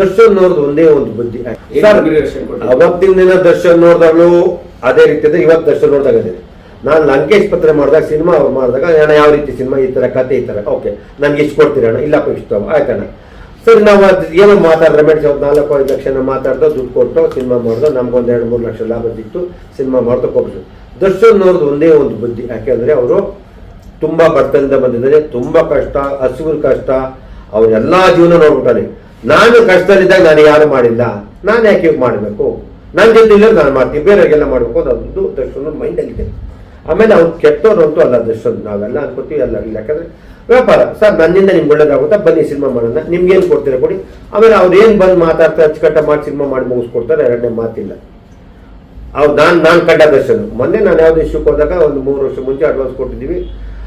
ದರ್ಶನ್ ನೋಡಿದ ಒಂದೇ ಒಂದು ಬುದ್ಧಿ. ಅವತ್ತಿನ ದಿನ ದರ್ಶನ್ ನೋಡಿದಾಗಲೂ ಅದೇ ರೀತಿ ಇವತ್ತು ದರ್ಶನ್ ನೋಡಿದಾಗ ಅದೇ ನಾನು ಲಂಕೇಶ್ ಪತ್ರ ಮಾಡಿದಾಗ ಸಿನಿಮಾ ಅವ್ರು ಮಾಡಿದಾಗ ಅಣ್ಣ ಯಾವ ರೀತಿ ಸಿನಿಮಾ ಈ ತರ ಕತೆ ಈ ತರ. ಓಕೆ ನನಗೆ ಇಷ್ಟು ಕೊಡ್ತೀರಣ್ಣ ಇಲ್ಲಪ್ಪ ಇಷ್ಟು ಆಯ್ತಣ್ಣ ಸರಿ ನಾವು ಅದು ಏನೋ ಮಾತಾಡಿದ್ರೆ ಮೇಡಮ್ ಒಂದು ನಾಲ್ಕು ಐದು ಲಕ್ಷನ ಮಾತಾಡ್ದೋ ದುಡ್ಡು ಕೊಟ್ಟು ಸಿನಿಮಾ ಮಾಡಿದೋ ನಮ್ಗೊಂದು ಎರಡು ಮೂರು ಲಕ್ಷ ಲಾಭ ಸಿಕ್ತು ಸಿನಿಮಾ ಮಾಡ್ತಾ ಕೊಟ್ಟು ದರ್ಶನ್ ನೋಡ್ದು ಒಂದೇ ಒಂದು ಬುದ್ಧಿ. ಯಾಕೆಂದ್ರೆ ಅವರು ತುಂಬಾ ಬರ್ತದಿಂದ ಬಂದಿದ್ದಾರೆ ತುಂಬಾ ಕಷ್ಟ ಹಸಿವು ಕಷ್ಟ ಅವರೆಲ್ಲ ಎಲ್ಲಾ ಜೀವನ ನೋಡ್ಬಿಟ್ಟಾರೆ. ನಾನು ಕಷ್ಟದಲ್ಲಿದ್ದಾಗ ನಾನು ಯಾರು ಮಾಡಿಲ್ಲ. ನಾನು ಯಾಕೆ ಮಾಡಬೇಕು? ನನ್ನ ಜೊತೆ ಇಲ್ಲ ನಾನು ಮಾಡ್ತೀನಿ. ಬೇರೆಯವರಿಗೆಲ್ಲ ಮಾಡಬೇಕು ಅದೊಂದು ದರ್ಶನ ಮೈಂಡಲ್ಲಿದೆ. ಆಮೇಲೆ ಅವ್ರು ಕೆಟ್ಟವ್ರು ಅಂತೂ ಅಲ್ಲ ದರ್ಶನ್ ನಾವೆಲ್ಲ ಅನ್ಕೋತೀವಿ ಅಲ್ಲ ಯಾಕಂದ್ರೆ ವ್ಯಾಪಾರ, ಸರ್, ನನ್ನಿಂದ ನಿಮ್ಗೆ ಒಳ್ಳೇದಾಗುತ್ತಾ? ಬನ್ನಿ, ಸಿನಿಮಾ ಮಾಡೋಣ. ನಿಮ್ಗೆ ಏನು ಕೊಡ್ತೀರಾ ಕೊಡಿ. ಆಮೇಲೆ ಅವ್ರು ಏನು ಬಂದು ಮಾತಾಡ್ತಾರೆ, ಅಚ್ಚುಕಟ್ಟ ಮಾಡಿ ಸಿನಿಮಾ ಮಾಡಿ ಮುಗಿಸ್ಕೊಡ್ತಾರೆ, ಎರಡನೇ ಮಾತಿಲ್ಲ. ಅವ್ರು ನಾನು ನಾನು ಕಂಡ ದರ್ಶನ ಮೊನ್ನೆ ನಾನು ಯಾವ್ದು ಇಶ್ಯೂಗೆ ಹೋದಾಗ ಒಂದು ಮೂರು ವರ್ಷ ಮುಂಚೆ ಅಡ್ವಾನ್ಸ್ ಕೊಟ್ಟಿದ್ದೀವಿ.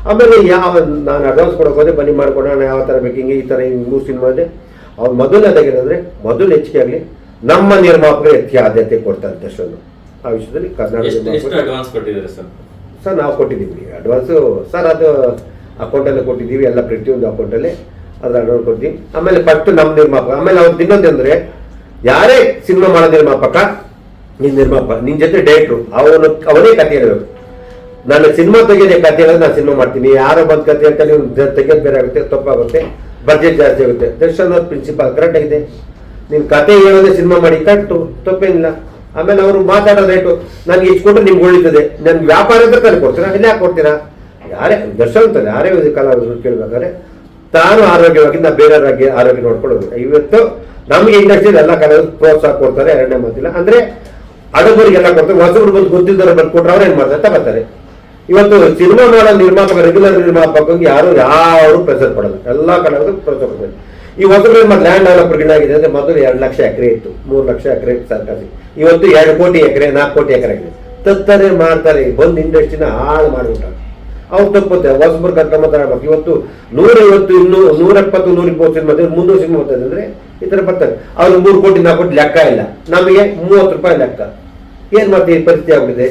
ಆಮೇಲೆ ಯಾವ, ನಾನು ಅಡ್ವಾನ್ಸ್ ಕೊಡೋಕೆ ಹೋದೆ, ಬನ್ನಿ ಮಾಡ್ಕೊಡೋಣ, ಯಾವ ಥರ ಬೇಕು ಹಿಂಗೆ ಈ ಥರ ಹಿಂಗೆ ಮೂರು ಸಿನಿಮಾ ಇದೆ. ಅವ್ರು ಮೊದಲನೇದಾಗೇನಂದ್ರೆ ಮೊದಲು ಹೆಚ್ಚಿಗೆ ಆಗಲಿ ನಮ್ಮ ನಿರ್ಮಾಪಕರು ಹೆಚ್ಚಿಗೆ ಆದ್ಯತೆ ಕೊಡ್ತಾರೆ ಸರ್. ಆ ವಿಷಯದಲ್ಲಿ ಕರ್ನಾಟಕ ಸರ್? ನಾವು ಕೊಟ್ಟಿದ್ದೀವಿ. ಅಡ್ವಾನ್ಸು ಸರ್ ಅದು ಅಕೌಂಟಲ್ಲೇ ಕೊಟ್ಟಿದ್ದೀವಿ ಎಲ್ಲ ಪ್ರತಿಯೊಂದು ಅಕೌಂಟಲ್ಲಿ ಅದ್ರ ಅಡ್ವಾನ್ಸ್ ಕೊಡ್ತೀವಿ ಆಮೇಲೆ ಫಸ್ಟ್ ನಮ್ಮ ನಿರ್ಮಾಪಕ ಆಮೇಲೆ ಅವ್ರದ್ದು ಇನ್ನೊಂದು ಅಂದರೆ ಯಾರೇ ಸಿನಿಮಾ ಮಾಡೋ ನಿರ್ಮಾಪಕ ನಿನ್ನ ನಿರ್ಮಾಪಕ ನಿನ್ನ ಜೊತೆ ಡೈರೆಕ್ಟ್ರು ಅವನು ಅವನೇ ಕತೆ ಹೇಳಬೇಕು. ನಾನು ಸಿನಿಮಾ ತೆಗೆಯೋದೇ ಕತೆ ಹೇಳೋದು ನಾನು ಸಿನಿಮಾ ಮಾಡ್ತೀನಿ. ಯಾರೋ ಬಂದು ಕತೆ ಅಂತ ನೀವು ತೆಗೆಯೋದು ಬೇರೆ ಆಗುತ್ತೆ ತಪ್ಪಾಗುತ್ತೆ. ಬಡ್ಜೆಟ್ ಜಾಸ್ತಿ ಆಗುತ್ತೆ. ದರ್ಶನ್ ಅವ್ರ ಪ್ರಿನ್ಸಿಪಾಲ್ ಕರೆಕ್ಟ್ ಆಗಿದೆ. ನೀನು ಕತೆ ಹೇಳೋದೆ ಸಿನಿಮಾ ಮಾಡಿ, ಕಟ್ಟು, ತಪ್ಪೇನಿಲ್ಲ. ಆಮೇಲೆ ಅವರು ಮಾತಾಡೋ ರೇಟು ನನಗೆ ಇಷ್ಟು ನಿಮ್ಗೆ ಉಳಿತದೆ ನನ್ಗೆ ವ್ಯಾಪಾರ ಅಂತ ತಂದು ಕೊಡ್ತೀರಾ? ಇಲ್ಲ ಯಾಕೆ ಕೊಡ್ತೀರಾ? ಯಾರೇ, ದರ್ಶನ್ ಅಂತಾರೆ, ಯಾರೇ ಕಲಾವಿದರು ಕೇಳ್ಬೇಕಾದ್ರೆ ತಾನು ಆರೋಗ್ಯವಾಗಿ ಬೇರೆ ಆರೋಗ್ಯ ಆರೋಗ್ಯ ನೋಡ್ಕೊಳ್ಳೋದು. ಇವತ್ತು ನಮಗೆ ಇಂಡಸ್ಟ್ರಿಯಲ್ಲಿ ಎಲ್ಲ ಕಲಾವಿದರು ಪ್ರೋತ್ಸಾಹ ಕೊಡ್ತಾರೆ, ಎರಡನೇ ಮಾತಿಲ್ಲ. ಅಂದ್ರೆ, ಹಡಗರಿಗೆಲ್ಲ ಕೊಡ್ತಾರೆ. ಹೊಸಬ್ರು ಬಂದು ಗೊತ್ತಿದ್ದವ್ರು ಬಂದು ಕೊಟ್ಟರೆ ಅವ್ರು ಏನ್ ಮಾಡ್ತಾರೆ? ತಗೋತಾರೆ. ಇವತ್ತು ಸಿನಿಮಾ ಮಾಡೋ ನಿರ್ಮಾಪಕ ರೆಗ್ಯುಲರ್ ನಿರ್ಮಾಪಕಂಗೆ ಯಾರು ಯಾರು ಪ್ರೆಸರ್ ಪಡಲ್ಲ ಎಲ್ಲಾ ಕನ್ನಡದ ಪ್ರೆಸರ್ ಕೊಡ್ತಾರೆ ಈ ಹೊಸಬ್ರು ಲ್ಯಾಂಡ್ ಡೆವಲಪರ್ ಗಿಡಾಗಿದೆ ಅಂದ್ರೆ ಮೊದಲು ಎರಡು ಲಕ್ಷ ಎಕರೆ ಇತ್ತು. ಮೂರು ಲಕ್ಷ ಎಕರೆ ಸರ್ಕಾರಿ. ಇವತ್ತು ಎರಡು ಕೋಟಿ ಎಕರೆ ನಾಲ್ಕು ಕೋಟಿ ಎಕರೆ ಆಗಿದೆ. ತತ್ತಾರೆ ಮಾಡ್ತಾರೆ. ಬಂದು ಇಂಡಸ್ಟ್ರಿನ ಹಾಳು ಮಾಡಿಬಿಟ್ಟಾರೆ. ಅವ್ರು ತಪ್ಪುತ್ತೆ. ಹೊಸಬ್ರು ಕರ್ಕೊಂಬತ್ತಾರೆ ಆಗ್ಬೇಕು. ಇವತ್ತು ನೂರೈವತ್ತು ಇನ್ನೂ ನೂರ ಎಪ್ಪತ್ತು ನೂರ ಇಪ್ಪತ್ತು ಸಿನಿಮಾ ಮುನ್ನೂರು ಸಿನಿಮಾ ಬರ್ತದೆ ಅಂದ್ರೆ ಈ ತರ ಬರ್ತಾರೆ. ಅವ್ರು ಮೂರು ಕೋಟಿ ನಾಲ್ಕು ಕೋಟಿ ಲೆಕ್ಕ ಇಲ್ಲ. ನಮಗೆ ಮೂವತ್ತು ರೂಪಾಯಿ ಲೆಕ್ಕ. ಏನ್ ಮಾಡ್ತೀವಿ ಪರಿಸ್ಥಿತಿ ಆಗ್ಬಿಟ್ಟಿದೆ.